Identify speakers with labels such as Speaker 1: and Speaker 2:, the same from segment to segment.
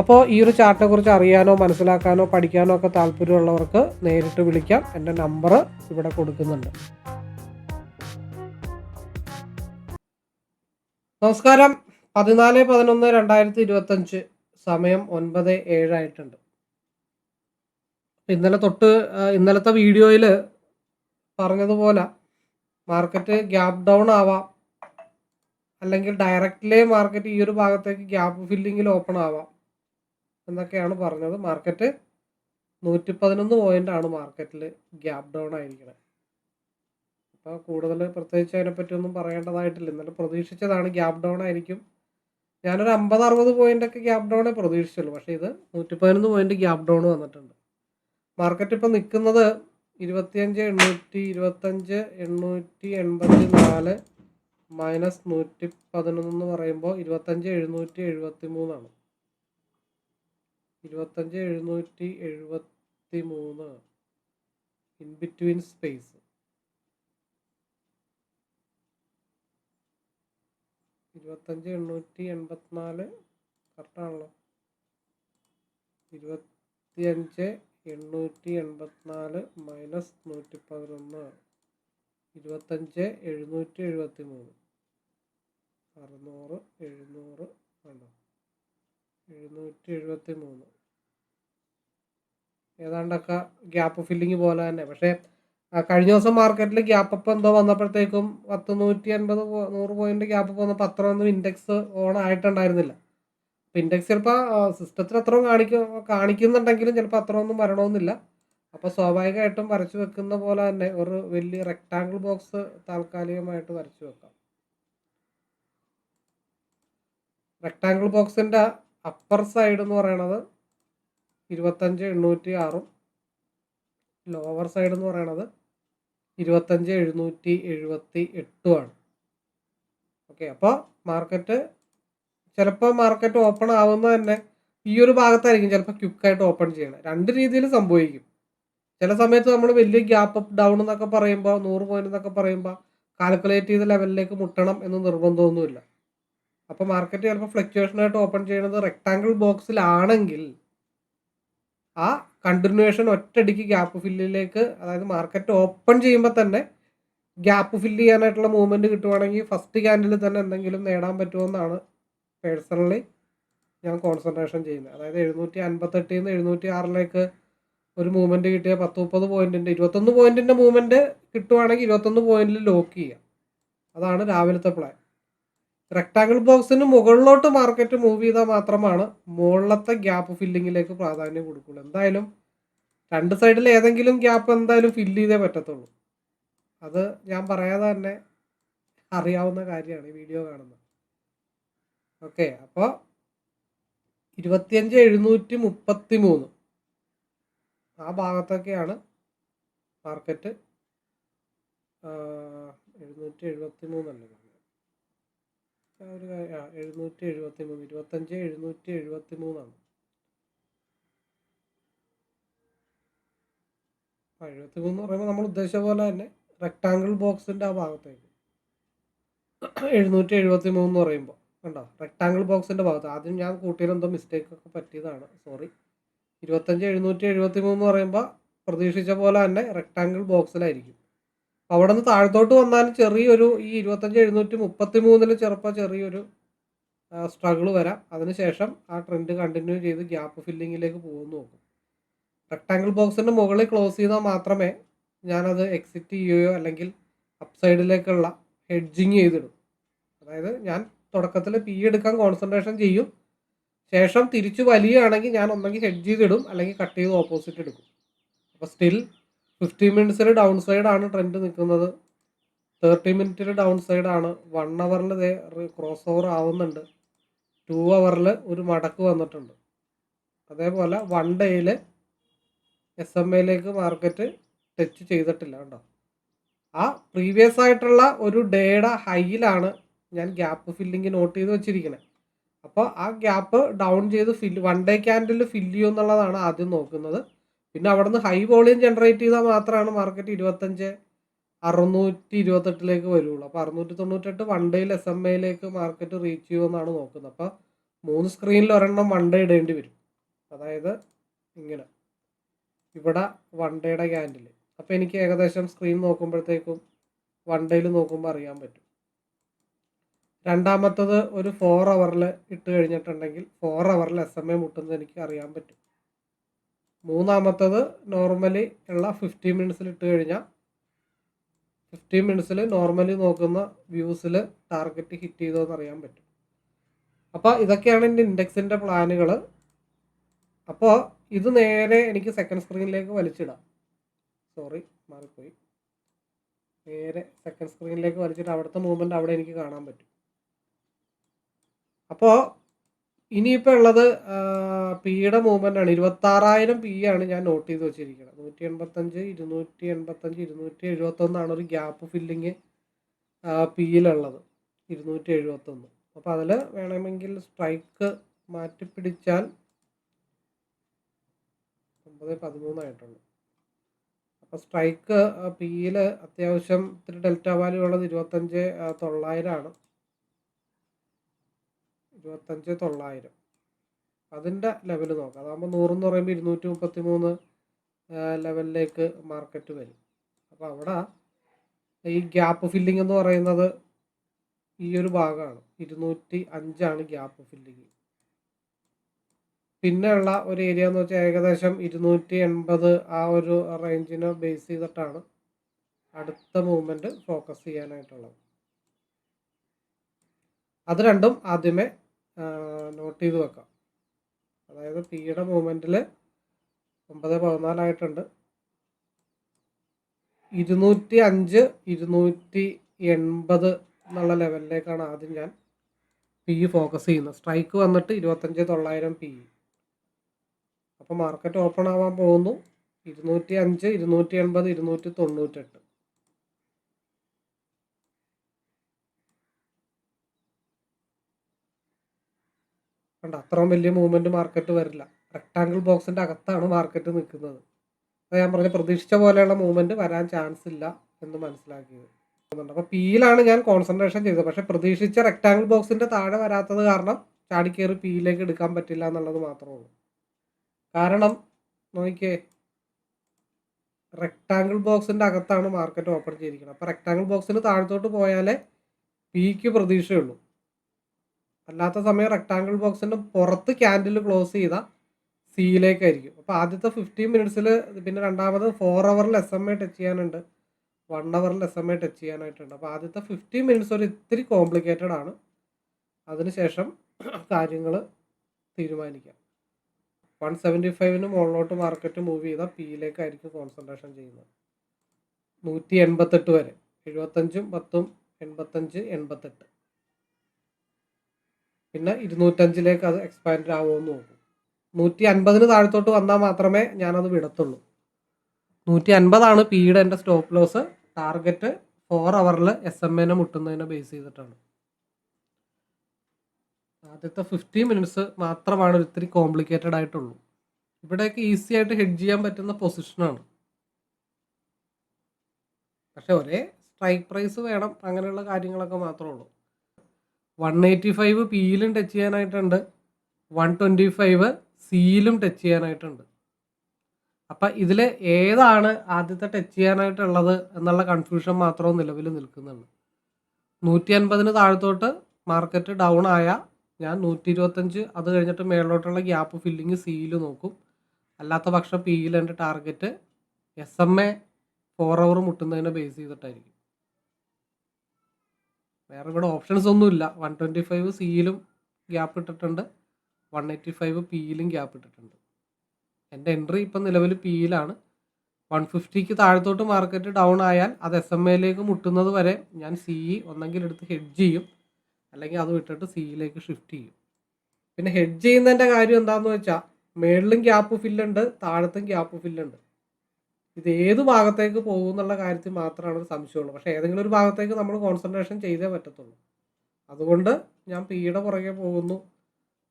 Speaker 1: അപ്പോൾ ഈ ഒരു ചാർട്ടിനെ കുറിച്ച് അറിയാനോ മനസ്സിലാക്കാനോ പഠിക്കാനോ ഒക്കെ താല്പര്യമുള്ളവർക്ക് നേരിട്ട് വിളിക്കാം. എന്റെ നമ്പർ ഇവിടെ കൊടുക്കുന്നുണ്ട്. നമസ്കാരം. പതിനാല് പതിനൊന്ന് രണ്ടായിരത്തി ഇരുപത്തഞ്ച്. സമയം ഒൻപത് ഏഴായിട്ടുണ്ട് ഇന്നലെ തൊട്ട് ഇന്നലത്തെ വീഡിയോയിൽ പറഞ്ഞതുപോലെ മാർക്കറ്റ് ഗ്യാപ് ഡൗൺ ആവാം. അല്ലെങ്കിൽ ഡയറക്റ്റിലെ മാർക്കറ്റ് ഈ ഒരു ഭാഗത്തേക്ക് ഗ്യാപ്പ് ഫില്ലിങ്ങിൽ ഓപ്പൺ ആവാം. എന്നൊക്കെയാണ് പറഞ്ഞത്. മാർക്കറ്റ് നൂറ്റി പതിനൊന്ന് പോയിന്റ് ആണ് മാർക്കറ്റിൽ ഗ്യാപ് ഡൗൺ ആയിരിക്കുന്നത് അപ്പോൾ കൂടുതൽ പ്രത്യേകിച്ച് അതിനെപ്പറ്റി ഒന്നും പറയേണ്ടതായിട്ടില്ല. ഇന്നലെ പ്രതീക്ഷിച്ചതാണ് ഗ്യാപ് ഡൗൺ ആയിരിക്കും. ഞാനൊരു അമ്പത് അറുപത് പോയിന്റ് ഒക്കെ ഗ്യാപ് ഡൗണേ പ്രതീക്ഷിച്ചുള്ളൂ. പക്ഷേ ഇത് നൂറ്റി പതിനൊന്ന് പോയിന്റ് ഗ്യാപ് ഡൗൺ വന്നിട്ടുണ്ട്. മാർക്കറ്റ് ഇപ്പോൾ നിൽക്കുന്നത് ഇരുപത്തിയഞ്ച് എണ്ണൂറ്റി ഇരുപത്തഞ്ച് എണ്ണൂറ്റി എൺപത്തി നാല് മൈനസ് നൂറ്റി പതിനൊന്ന് എന്ന് പറയുമ്പോൾ ഇരുപത്തഞ്ച് എഴുന്നൂറ്റി എഴുപത്തി മൂന്നാണ് ഇരുപത്തഞ്ച് എഴുന്നൂറ്റി എഴുപത്തി മൂന്ന് ഇൻ ബിറ്റ്വീൻ സ്പേസ് ഇരുപത്തഞ്ച് എണ്ണൂറ്റി എൺപത്തിനാല്. കറക്റ്റാണല്ലോ ഇരുപത്തിയഞ്ച് എണ്ണൂറ്റി എൺപത്തിനാല് മൈനസ് നൂറ്റി പതിനൊന്ന് ഇരുപത്തഞ്ച് എഴുന്നൂറ്റി എഴുപത്തി മൂന്ന് അറുന്നൂറ് എഴുന്നൂറ് ആണോ എഴുന്നൂറ്റി എഴുപത്തി മൂന്ന് ഏതാണ്ടൊക്കെ ഗ്യാപ്പ് ഫില്ലിങ് പോലെ തന്നെ. പക്ഷേ കഴിഞ്ഞ ദിവസം മാർക്കറ്റിൽ ഗ്യാപ്പ് അപ്പ് എന്തോ വന്നപ്പോഴത്തേക്കും പത്ത് നൂറ്റി അൻപത് നൂറ് പോയിന്റ് ഗ്യാപ്പ് അപ്പ് വന്നപ്പോൾ അത്രയൊന്നും ഇൻഡെക്സ് ഓൺ ആയിട്ടുണ്ടായിരുന്നില്ല. അപ്പം ഇൻഡെക്സ് ചിലപ്പോൾ സിസ്റ്റത്തിൽ അത്രയും കാണിക്കും കാണിക്കുന്നുണ്ടെങ്കിലും ചിലപ്പോൾ അത്രയൊന്നും വരണമെന്നില്ല. അപ്പോൾ സ്വാഭാവികമായിട്ടും വരച്ചു വെക്കുന്ന പോലെ തന്നെ ഒരു വലിയ റെക്ടാങ്കിൾ ബോക്സ് താൽക്കാലികമായിട്ട് വരച്ചു വെക്കാം. റെക്ടാങ്കിൾ ബോക്സിന്റെ അപ്പർ സൈഡ് എന്ന് പറയണത് ഇരുപത്തഞ്ച് എണ്ണൂറ്റി ആറും ലോവർ സൈഡ് എന്ന് പറയണത് ഇരുപത്തഞ്ച് എഴുന്നൂറ്റി എഴുപത്തി എട്ടുമാണ്. ഓക്കെ അപ്പോൾ മാർക്കറ്റ് ചിലപ്പോൾ മാർക്കറ്റ് ഓപ്പൺ ആവുന്ന തന്നെ ഈ ഒരു ഭാഗത്തായിരിക്കും ചിലപ്പോൾ ക്വിക്കായിട്ട് ഓപ്പൺ ചെയ്യണം രണ്ട് രീതിയിൽ സംഭവിക്കും. ചില സമയത്ത് നമ്മൾ വലിയ ഗ്യാപ്പ് അപ്പ് ഡൗൺ എന്നൊക്കെ പറയുമ്പോൾ നൂറ് പോയിന്റ് എന്നൊക്കെ പറയുമ്പോൾ കാൽക്കുലേറ്റ് ചെയ്ത ലെവലിലേക്ക് മുട്ടണം എന്ന് നിർബന്ധമൊന്നുമില്ല. അപ്പോൾ മാർക്കറ്റ് ചിലപ്പോൾ ഫ്ലക്ച്വേഷനായിട്ട് ഓപ്പൺ ചെയ്യണത് റെക്ടാങ്കിൾ ബോക്സിലാണെങ്കിൽ ആ കണ്ടിന്യൂവേഷൻ ഒറ്റടിക്ക് ഗ്യാപ്പ് ഫില്ലിലേക്ക് അതായത് മാർക്കറ്റ് ഓപ്പൺ ചെയ്യുമ്പോൾ തന്നെ ഗ്യാപ്പ് ഫില്ല് ചെയ്യാനായിട്ടുള്ള മൂവ്മെന്റ് കിട്ടുവാണെങ്കിൽ ഫസ്റ്റ് ക്യാൻഡിൽ തന്നെ എന്തെങ്കിലും നേടാൻ പറ്റുമെന്നാണ് പേഴ്സണലി ഞാൻ കോൺസെൻട്രേഷൻ ചെയ്യുന്നത്. അതായത് എഴുന്നൂറ്റി അൻപത്തെട്ടിൽ നിന്ന് എഴുന്നൂറ്റി ആറിലേക്ക് ഒരു മൂവ്മെന്റ് കിട്ടിയ പത്ത് മുപ്പത് പോയിന്റിന്റെ ഇരുപത്തൊന്ന് പോയിന്റിന്റെ മൂവ്മെന്റ് കിട്ടുവാണെങ്കിൽ ഇരുപത്തൊന്ന് പോയിന്റിൽ ലോക്ക് ചെയ്യുക. അതാണ് രാവിലത്തെ പ്ലാൻ റെക്ടാങ്കിൾ ബോക്സിന് മുകളിലോട്ട് മാർക്കറ്റ് മൂവ് ചെയ്താൽ മാത്രമാണ് മുകളിലത്തെ ഗ്യാപ്പ് ഫില്ലിങ്ങിലേക്ക് പ്രാധാന്യം കൊടുക്കുള്ളൂ. എന്തായാലും രണ്ട് സൈഡിൽ ഏതെങ്കിലും ഗ്യാപ്പ് എന്തായാലും ഫില്ല് ചെയ്തേ പറ്റത്തുള്ളൂ. അത് ഞാൻ പറയാതെ തന്നെ അറിയാവുന്ന കാര്യമാണ് ഈ വീഡിയോ കാണുന്നത്. ഓക്കെ അപ്പോൾ ഇരുപത്തിയഞ്ച് എഴുന്നൂറ്റി മുപ്പത്തി മൂന്ന് ആ ഭാഗത്തൊക്കെയാണ് മാർക്കറ്റ് എഴുന്നൂറ്റി എഴുപത്തി മൂന്നല്ലേ ആ ഒരു കാര്യം- ആ എഴുന്നൂറ്റി എഴുപത്തി മൂന്ന് ഇരുപത്തഞ്ച് എഴുന്നൂറ്റി എഴുപത്തി മൂന്നാണ് ആ എഴുപത്തി മൂന്ന് പറയുമ്പോൾ നമ്മൾ ഉദ്ദേശിച്ച പോലെ തന്നെ റെക്ടാങ്കിൾ ബോക്സിന്റെ ആ ഭാഗത്തേക്ക്. എഴുന്നൂറ്റി എഴുപത്തി മൂന്ന് എന്ന് പറയുമ്പോൾ കണ്ടോ? റെക്ടാങ്കിൾ ബോക്സിന്റെ ഭാഗത്ത്. ആദ്യം ഞാൻ കൂട്ടിയിലെന്തോ മിസ്റ്റേക്ക് ഒക്കെ പറ്റിയതാണ് സോറി ഇരുപത്തഞ്ച് എഴുന്നൂറ്റി എഴുപത്തി മൂന്ന് എന്ന് പറയുമ്പോൾ പ്രതീക്ഷിച്ച പോലെ തന്നെ റെക്ടാങ്കിൾ ബോക്സിലായിരിക്കും അവിടെ നിന്ന് താഴത്തോട്ട് വന്നാലും ചെറിയൊരു ഈ ഇരുപത്തഞ്ച് എഴുന്നൂറ്റി മുപ്പത്തി മൂന്നിൽ ചെറുപ്പം ചെറിയൊരു സ്ട്രഗിൾ വരാം. അതിനുശേഷം ആ ട്രെൻഡ് കണ്ടിന്യൂ ചെയ്ത് ഗ്യാപ്പ് ഫില്ലിങ്ങിലേക്ക് പോകുന്നു നോക്കും. റെക്ടാങ്കിൾ ബോക്സിന്റെ മുകളിൽ ക്ലോസ് ചെയ്താൽ മാത്രമേ ഞാനത് എക്സിറ്റ് ചെയ്യുകയോ അല്ലെങ്കിൽ അപ്സൈഡിലേക്കുള്ള ഹെഡ്ജിങ് ചെയ്തിടും. അതായത് ഞാൻ തുടക്കത്തിൽ പി എടുക്കാൻ കോൺസെൻട്രേഷൻ ചെയ്യും. ശേഷം തിരിച്ചു വലിയുകയാണെങ്കിൽ ഞാൻ ഒന്നെങ്കിൽ ഹെഡ്ജ് ചെയ്തിടും. അല്ലെങ്കിൽ കട്ട് ചെയ്ത് ഓപ്പോസിറ്റ് എടുക്കും. അപ്പോൾ സ്റ്റിൽ ഫിഫ്റ്റീൻ മിനിറ്റ്സിൽ ഡൗൺ സൈഡ് ആണ് ട്രെൻഡ് നിൽക്കുന്നത് തേർട്ടി മിനിറ്റിൽ ഡൗൺ സൈഡ് ആണ്. വൺ അവറിൽ ക്രോസ് ഓവർ ആവുന്നുണ്ട്. ടു അവറിൽ ഒരു മടക്ക് വന്നിട്ടുണ്ട്. അതേപോലെ വൺ ഡേയിൽ എസ് എം എയിലേക്ക് മാർക്കറ്റ് ടച്ച് ചെയ്തിട്ടില്ല കേട്ടോ. ആ പ്രീവിയസ് ആയിട്ടുള്ള ഒരു ഡേയുടെ ഹൈയിലാണ് ഞാൻ ഗ്യാപ്പ് ഫില്ലിങ് നോട്ട് ചെയ്ത് വെച്ചിരിക്കുന്നത് അപ്പോൾ ആ ഗ്യാപ്പ് ഡൗൺ ചെയ്ത് fill one day candle fill ചെയ്യുമെന്നുള്ളതാണ് ആദ്യം നോക്കുന്നത്. പിന്നെ അവിടെ നിന്ന് ഹൈ വോളിയം ജനറേറ്റ് ചെയ്താൽ മാത്രമാണ് മാർക്കറ്റ് ഇരുപത്തഞ്ച് അറുന്നൂറ്റി ഇരുപത്തെട്ടിലേക്ക് വരുള്ളൂ അപ്പോൾ അറുന്നൂറ്റി തൊണ്ണൂറ്റെട്ട് വൺ ഡേയിൽ എസ് എം എയിലേക്ക് മാർക്കറ്റ് റീച്ച് ചെയ്യുമെന്നാണ് നോക്കുന്നത്. അപ്പോൾ മൂന്ന് സ്ക്രീനിൽ ഒരെണ്ണം വൺ ഡേ ഇടേണ്ടി വരും. അതായത് ഇങ്ങനെ. ഇവിടെ വൺ ഡേയുടെ ക്യാൻഡിൽ അപ്പോൾ എനിക്ക് ഏകദേശം സ്ക്രീൻ നോക്കുമ്പോഴത്തേക്കും വൺ ഡേയിൽ നോക്കുമ്പോൾ അറിയാൻ പറ്റും. രണ്ടാമത്തത് ഒരു ഫോർ അവറിൽ ഇട്ട് കഴിഞ്ഞിട്ടുണ്ടെങ്കിൽ ഫോർ അവറിൽ എസ് എം എ മുട്ടുന്നത് എനിക്ക് അറിയാൻ പറ്റും. മൂന്നാമത്തത് നോർമലി ഉള്ള ഫിഫ്റ്റീൻ മിനിറ്റ്സിൽ ഇട്ട് കഴിഞ്ഞാൽ ഫിഫ്റ്റീൻ മിനിറ്റ്സിൽ നോർമലി നോക്കുന്ന വ്യൂസിൽ ടാർഗറ്റ് ഹിറ്റ് ചെയ്തോ എന്ന് അറിയാൻ പറ്റും. അപ്പോൾ ഇതൊക്കെയാണ് എന്റെ ഇൻഡെക്സിന്റെ പ്ലാനുകൾ അപ്പോൾ ഇത് നേരെ എനിക്ക് സെക്കൻഡ് സ്ക്രീനിലേക്ക് വലിച്ചിടാം. സോറി മാറിപ്പോയി. നേരെ സെക്കൻഡ് സ്ക്രീനിലേക്ക് വലിച്ചിട്ട് അവിടുത്തെ മൂവ്മെന്റ് അവിടെ എനിക്ക് കാണാൻ പറ്റും. അപ്പോൾ ഇനിയിപ്പോൾ ഉള്ളത് പിയുടെ മൂവ്മെന്റ് ആണ്. ഇരുപത്താറായിരം പി ആണ് ഞാൻ നോട്ട് ചെയ്ത് വെച്ചിരിക്കുന്നത്. നൂറ്റി എൺപത്തഞ്ച് ഇരുന്നൂറ്റി എൺപത്തഞ്ച് ഇരുന്നൂറ്റി എഴുപത്തൊന്നാണ് ഒരു ഗ്യാപ്പ് ഫില്ലിങ് പിയിലുള്ളത് ഇരുന്നൂറ്റി എഴുപത്തൊന്ന് അപ്പോൾ അതിൽ വേണമെങ്കിൽ സ്ട്രൈക്ക് മാറ്റിപ്പിടിച്ചാൽ ഒമ്പത് പതിമൂന്നായിട്ടുണ്ട് അപ്പോൾ സ്ട്രൈക്ക് പിയിൽ അത്യാവശ്യം ഇത്തിരി ഡെൽറ്റ വാല്യൂ ഉള്ളത് ഇരുപത്തഞ്ച് തൊള്ളായിരമാണ് ഇരുപത്തഞ്ച് തൊള്ളായിരം. അതിന്റെ ലെവൽ നോക്കാം. അതാകുമ്പോൾ നൂറെന്ന് പറയുമ്പോൾ ഇരുന്നൂറ്റി മുപ്പത്തി മൂന്ന് ലെവലിലേക്ക് മാർക്കറ്റ് വരും. അപ്പോൾ അവിടെ ഈ ഗ്യാപ്പ് ഫില്ലിംഗ് എന്ന് പറയുന്നത് ഈ ഒരു ഭാഗമാണ്. ഇരുന്നൂറ്റി അഞ്ചാണ് ഗ്യാപ്പ് ഫില്ലിംഗ് പിന്നെയുള്ള ഒരു ഏരിയ എന്ന് വെച്ചാൽ ഏകദേശം ഇരുന്നൂറ്റി എൺപത് ആ ഒരു റേഞ്ചിനെ ബേസ് ചെയ്തിട്ടാണ് അടുത്ത മൂവ്മെന്റ് ഫോക്കസ് ചെയ്യാനായിട്ടുള്ളത്. അത് രണ്ടും ആദ്യമേ നോട്ട് ചെയ്ത് വെക്കാം. അതായത് പിയുടെ മൂവ്മെന്റിൽ ഒമ്പത് പതിനാലായിട്ടുണ്ട് ഇരുന്നൂറ്റി അഞ്ച് ഇരുന്നൂറ്റി എൺപത് എന്നുള്ള ലെവലിലേക്കാണ് ആദ്യം ഞാൻ പി ഫോക്കസ് ചെയ്യുന്നത്. സ്ട്രൈക്ക് വന്നിട്ട് ഇരുപത്തഞ്ച് തൊള്ളായിരം പി അപ്പോൾ മാർക്കറ്റ് ഓപ്പൺ ആവാൻ പോകുന്നു. ഇരുന്നൂറ്റി അഞ്ച് ഇരുന്നൂറ്റി എൺപത് ഇരുന്നൂറ്റി തൊണ്ണൂറ്റെട്ട്. കണ്ട അത്രയും വലിയ മൂവ്മെന്റ് മാർക്കറ്റ് വരില്ല. റെക്ടാങ്കിൾ ബോക്സിന്റെ അകത്താണ് മാർക്കറ്റ് നിൽക്കുന്നത്. അപ്പോൾ ഞാൻ പറഞ്ഞ പ്രതീക്ഷിച്ച പോലെയുള്ള മൂവ്മെന്റ് വരാൻ ചാൻസ് ഇല്ല എന്ന് മനസ്സിലാക്കിയത്. അപ്പോൾ പിയിലാണ് ഞാൻ കോൺസെൻട്രേഷൻ ചെയ്തത്. പക്ഷെ പ്രതീക്ഷിച്ച റെക്ടാങ്കിൾ ബോക്സിന്റെ താഴെ വരാത്തത് കാരണം ചാടിക്കേറി പിയിലേക്ക് എടുക്കാൻ പറ്റില്ല എന്നുള്ളത് മാത്രമേ ഉള്ളൂ. കാരണം നോക്കിയേ റെക്ടാങ്കിൾ ബോക്സിന്റെ അകത്താണ് മാർക്കറ്റ് ഓപ്പൺ ചെയ്തിരിക്കുന്നത്. അപ്പോൾ റെക്ടാങ്കിൾ ബോക്സിന് താഴത്തോട്ട് പോയാലേ പിക്ക് പ്രതീക്ഷയുള്ളൂ. അല്ലാത്ത സമയം റെക്ടാങ്കിൾ ബോക്സിന്റെ പുറത്ത് ക്യാൻഡിൽ ക്ലോസ് ചെയ്ത സിയിലേക്കായിരിക്കും അപ്പോൾ ആദ്യത്തെ ഫിഫ്റ്റീൻ മിനിറ്റ്സിൽ പിന്നെ രണ്ടാമത് ഫോർ അവറിൽ എസ് എം എ ടച്ച് ചെയ്യാനുണ്ട്. വൺ അവറിൽ എസ് എം എ ടച്ച് ചെയ്യാനായിട്ടുണ്ട്. അപ്പോൾ ആദ്യത്തെ ഫിഫ്റ്റീൻ മിനിറ്റ്സ് ഒരു ഇത്തിരി കോംപ്ലിക്കേറ്റഡ് ആണ്. അതിനുശേഷം കാര്യങ്ങൾ തീരുമാനിക്കാം. വൺ സെവന്റി ഫൈവിന് മുകളിലോട്ട് മാർക്കറ്റ് മൂവ് ചെയ്താൽ പിയിലേക്കായിരിക്കും കോൺസെൻട്രേഷൻ ചെയ്യുന്നത്. നൂറ്റി എൺപത്തെട്ട് വരെ. എഴുപത്തഞ്ചും പത്തും എൺപത്തഞ്ച് എൺപത്തെട്ട്. പിന്നെ ഇരുന്നൂറ്റഞ്ചിലേക്ക് അത് എക്സ്പാൻഡ് ആവുമെന്ന് നോക്കും നൂറ്റി അൻപതിന് താഴത്തോട്ട് വന്നാൽ മാത്രമേ ഞാനത് വിടത്തുള്ളൂ. നൂറ്റി അൻപതാണ് പിയുടെ എന്റെ സ്റ്റോപ്പ് ലോസ് ടാർഗറ്റ് ഫോർ അവറിൽ എസ് എം എനെ മുട്ടുന്നതിനെ ബേസ് ചെയ്തിട്ടാണ്. ആദ്യത്തെ ഫിഫ്റ്റി മിനിറ്റ്സ് മാത്രമാണ് ഒരു ഇത്തിരി കോംപ്ലിക്കേറ്റഡ് ആയിട്ടുള്ളൂ. ഇവിടെയൊക്കെ ഈസി ആയിട്ട് ഹെഡ് ചെയ്യാൻ പറ്റുന്ന പൊസിഷനാണ് പക്ഷെ ഒരേ സ്ട്രൈക്ക് പ്രൈസ് വേണം അങ്ങനെയുള്ള കാര്യങ്ങളൊക്കെ മാത്രമേ ഉള്ളൂ. വൺ എയ്റ്റി ഫൈവ് പിയിലും ടച്ച് ചെയ്യാനായിട്ടുണ്ട്. വൺ ട്വന്റി ഫൈവ് സിയിലും ടച്ച് ചെയ്യാനായിട്ടുണ്ട്. അപ്പം ഇതിൽ ഏതാണ് ആദ്യത്തെ ടച്ച് ചെയ്യാനായിട്ടുള്ളത് എന്നുള്ള കൺഫ്യൂഷൻ മാത്രം നിലവിൽ നിൽക്കുന്നുണ്ട്. നൂറ്റി അൻപതിന് താഴത്തോട്ട് മാർക്കറ്റ് ഡൗൺ ആയ ഞാൻ നൂറ്റി ഇരുപത്തഞ്ച് അത് കഴിഞ്ഞിട്ട് മേളിലോട്ടുള്ള ഗ്യാപ്പ് ഫില്ലിങ് സിയിൽ നോക്കും. അല്ലാത്ത പക്ഷം പിയിൽ എന്റെ target S M A four hour മുട്ടുന്നതിനെ base ചെയ്തിട്ടായിരിക്കും. വേറെ ഇവിടെ ഓപ്ഷൻസ് ഒന്നുമില്ല വൺ ട്വന്റി ഫൈവ് സിയിലും ഗ്യാപ്പ് ഇട്ടിട്ടുണ്ട്. വൺ എയ്റ്റി ഫൈവ് പിയിലും ഗ്യാപ്പ് ഇട്ടിട്ടുണ്ട്. എന്റെ എൻട്രി ഇപ്പം നിലവിൽ പിയിലാണ് വൺ ഫിഫ്റ്റിക്ക് താഴത്തോട്ട് മാർക്കറ്റ് ഡൗൺ ആയാൽ അത് എസ് എം എയിലേക്ക് മുട്ടുന്നത് വരെ ഞാൻ സി ഒന്നെങ്കിൽ എടുത്ത് ഹെഡ്ജ് ചെയ്യും. അല്ലെങ്കിൽ അത് വിട്ടിട്ട് സിയിലേക്ക് ഷിഫ്റ്റ് ചെയ്യും. പിന്നെ ഹെഡ്ജ് ചെയ്യുന്നതിന്റെ കാര്യം എന്താണെന്ന് വെച്ചാൽ മേളിലും ഗ്യാപ്പ് ഫില്ലുണ്ട് താഴത്തും ഗ്യാപ്പ് ഫില്ലുണ്ട് ഇത് ഏത് ഭാഗത്തേക്ക് പോകും എന്നുള്ള കാര്യത്തിൽ മാത്രമാണ് ഒരു സംശയമുള്ളൂ. പക്ഷേ ഏതെങ്കിലും ഒരു ഭാഗത്തേക്ക് നമ്മൾ കോൺസെൻട്രേഷൻ ചെയ്തേ പറ്റത്തുള്ളൂ. അതുകൊണ്ട് ഞാൻ പിയുടെ പുറകെ പോകുന്നു.